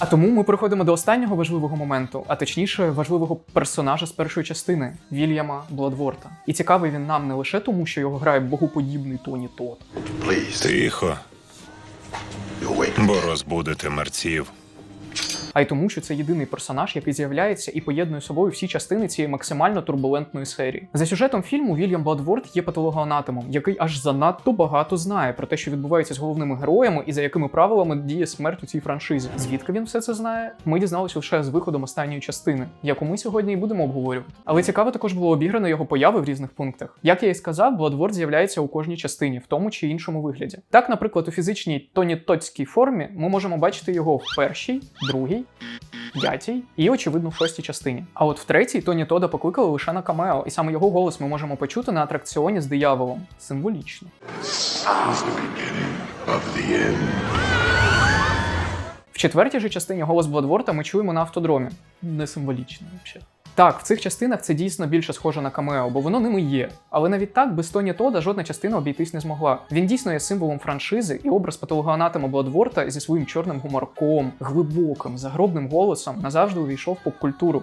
А тому ми переходимо до останнього важливого моменту, а точніше важливого персонажа з першої частини Вільяма Бладворта. І цікавий він нам не лише тому, що його грає богоподібний Тоні Тот. Тихо, бо розбудете мерців. А й тому, що це єдиний персонаж, який з'являється і поєднує собою всі частини цієї максимально турбулентної серії. За сюжетом фільму Вільям Бладворд є патологоанатомом, який аж занадто багато знає про те, що відбувається з головними героями і за якими правилами діє смерть у цій франшизі. Звідки він все це знає? Ми дізналися лише з виходом останньої частини, яку ми сьогодні і будемо обговорювати. Але цікаво також було обіграно його появи в різних пунктах. Як я і сказав, Бладворд з'являється у кожній частині, в тому чи іншому вигляді. Так, наприклад, у фізичній тоні тоцькій формі ми можемо бачити його в першій, другій, п'ятій і, очевидно, в шостій частині. А от в третій Тоні Тода покликали лише на камео, і саме його голос ми можемо почути на атракціоні з дияволом. Символічно. В четвертій же частині голос Бладворта ми чуємо на автодромі. Не символічно, взагалі. Так, в цих частинах це дійсно більше схоже на камео, бо воно ними є. Але навіть так, без Тоні Тода жодна частина обійтись не змогла. Він дійсно є символом франшизи, і образ патологоанатома Бладворта зі своїм чорним гуморком, глибоким, загробним голосом назавжди увійшов в поп-культуру.